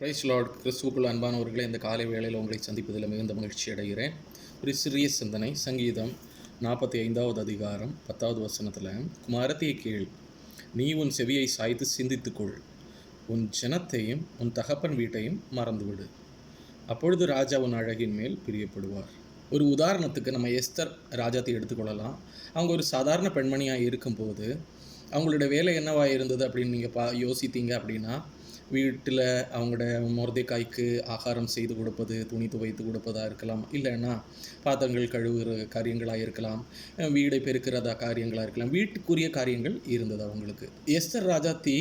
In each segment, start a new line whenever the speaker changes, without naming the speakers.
Price Lord கிறிஸ்துக்குள் அன்பானவர்களை இந்த காலை வேளையில் உங்களை சந்திப்பதில் மிகுந்த மகிழ்ச்சி அடைகிறேன். ஒரு சிறிய சிந்தனை சங்கீதம் நாற்பத்தி ஐந்தாவது அதிகாரம் பத்தாவது வசனத்தில் குமாரத்தையை கேள் நீ உன் செவியை சாய்த்து சிந்தித்துக்கொள். உன் ஜனத்தையும் உன் தகப்பன் வீட்டையும் மறந்துவிடு. அப்பொழுது ராஜா உன் அழகின் மேல் பிரியப்படுவார். ஒரு உதாரணத்துக்கு நம்ம எஸ்தர் ராஜாத்தை எடுத்துக்கொள்ளலாம். அவங்க ஒரு சாதாரண பெண்மணியாக இருக்கும்போது அவங்களோட வேலை என்னவாக இருந்தது அப்படின்னு நீங்கள் பா யோசித்தீங்க அப்படின்னா வீட்டில் அவங்களோட முருதைக்காய்க்கு ஆகாரம் செய்து கொடுப்பது துணி துவைத்து கொடுப்பதாக இருக்கலாம் இல்லைன்னா பாத்திரங்கள் கழுவுற காரியங்களாக இருக்கலாம் வீடை பெருக்கிறதா காரியங்களாக இருக்கலாம் வீட்டுக்குரிய காரியங்கள் இருந்தது அவங்களுக்கு. எஸ்தர் ராஜாத்தி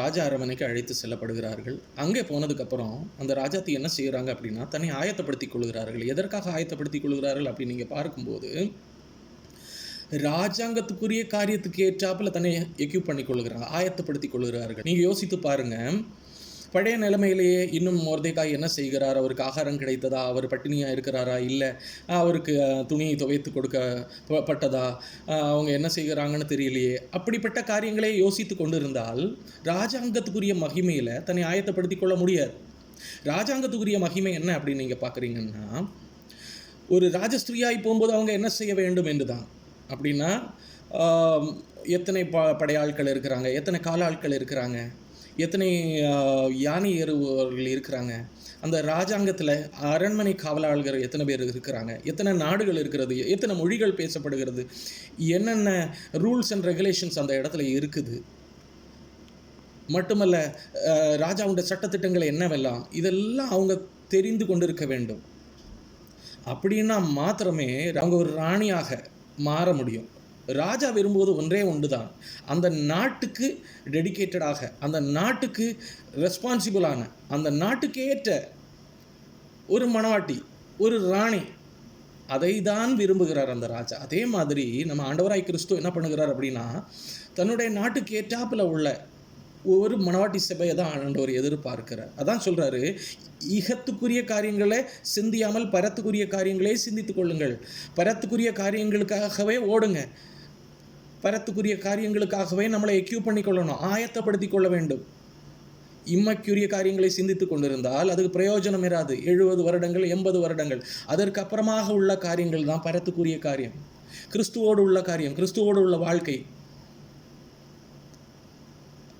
ராஜா அரமனைக்கு அழைத்து செல்லப்படுகிறார்கள். அங்கே போனதுக்கப்புறம் அந்த ராஜாத்தி என்ன செய்கிறாங்க அப்படின்னா தன்னை ஆயத்தப்படுத்திக் கொள்கிறார்கள். எதற்காக ஆயத்தப்படுத்திக் கொள்கிறார்கள் அப்படின்னு நீங்கள் பார்க்கும்போது ராஜாங்கத்துக்குரிய காரியத்துக்கு ஏற்றாப்புல தன்னை எக்யூப் பண்ணி கொள்கிறாங்க ஆயத்தப்படுத்தி கொள்கிறார்கள். நீங்கள் யோசித்து பாருங்கள் பழைய நிலைமையிலேயே இன்னும் மோர்தேக்காய் என்ன செய்கிறார்? அவருக்கு ஆகாரம் கிடைத்ததா? அவர் பட்டினியாக இருக்கிறாரா? இல்லை அவருக்கு துணியை துணி துவைத்து கொடுக்க பட்டதா? அவங்க என்ன செய்கிறாங்கன்னு தெரியலையே. அப்படிப்பட்ட காரியங்களை யோசித்து கொண்டிருந்தால் ராஜாங்கத்துக்குரிய மகிமையில் தன்னை ஆயத்தப்படுத்தி கொள்ள முடியாது. ராஜாங்கத்துக்குரிய மகிமை என்ன அப்படின்னு நீங்கள் பார்க்குறீங்கன்னா ஒரு ராஜஸ்திரியாய் போகும்போது அவங்க என்ன செய்ய வேண்டும் என்று தான் அப்படின்னா எத்தனை ப படையாட்கள் இருக்கிறாங்க? எத்தனை காலாட்கள் இருக்கிறாங்க? எத்தனை யானை ஏறுபவர்கள் இருக்கிறாங்க? அந்த ராஜாங்கத்தில் அரண்மனை காவலாளர்கள் எத்தனை பேர் இருக்கிறாங்க? எத்தனை நாடுகள் இருக்கிறது? எத்தனை மொழிகள் பேசப்படுகிறது? என்னென்ன ரூல்ஸ் அண்ட் ரெகுலேஷன்ஸ் அந்த இடத்துல இருக்குது? மட்டுமல்ல ராஜாவுடைய சட்டத்திட்டங்கள் என்னவெல்லாம்? இதெல்லாம் அவங்க தெரிந்து கொண்டிருக்க வேண்டும். அப்படின்னா மாத்திரமே அவங்க ஒரு ராணியாக மாற முடியும். ராஜா விரும்புவது ஒன்றே ஒன்று தான் அந்த நாட்டுக்கு டெடிகேட்டடாக அந்த நாட்டுக்கு ரெஸ்பான்சிபிளான அந்த நாட்டுக்கேற்ற ஒரு மணவாட்டி ஒரு ராணி அதை தான் விரும்புகிறார் அந்த ராஜா. அதே மாதிரி நம்ம ஆண்டவராய் கிறிஸ்து என்ன பண்ணுகிறார் அப்படின்னா தன்னுடைய நாட்டுக்கு ஏற்றாப்பில் உள்ள ஒரு மணவாட்டி சபையை தான் ஆண்டவர் எதிர்பார்க்கிறார். அதான் சொல்கிறாரு இகத்துக்குரிய காரியங்களை சிந்தியாமல் பரத்துக்குரிய காரியங்களே சிந்தித்து கொள்ளுங்கள். பரத்துக்குரிய காரியங்களுக்காகவே ஓடுங்க. பரத்துக்குரிய காரியங்களுக்காகவே நம்மளை எக்யூப் பண்ணி கொள்ளணும் ஆயத்தப்படுத்தி கொள்ள வேண்டும் இம்மைக்குரிய காரியங்களை சிந்தித்து கொண்டிருந்தால் அதுக்கு பிரயோஜனம் இராது. எழுபது வருடங்கள் எண்பது வருடங்கள். அதற்கு அப்புறமாக உள்ள காரியங்கள் தான் பரத்துக்குரிய காரியம். கிறிஸ்துவோடு உள்ள காரியம் கிறிஸ்துவோடு உள்ள வாழ்க்கை.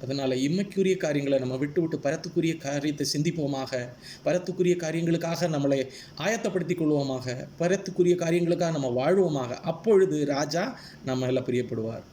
அதனால் இம்மைக்குரிய காரியங்களை நம்ம விட்டு விட்டு பரத்துக்குரிய காரியத்தை சிந்திப்போமாக பரத்துக்குரிய காரியங்களுக்காக நம்மளை ஆயத்தப்படுத்திக் கொள்வோமாக பரத்துக்குரிய காரியங்களுக்காக நம்ம வாழ்வோமாக. அப்பொழுது ராஜா நம்ம எல்லாம் பிரியப்படுவார்.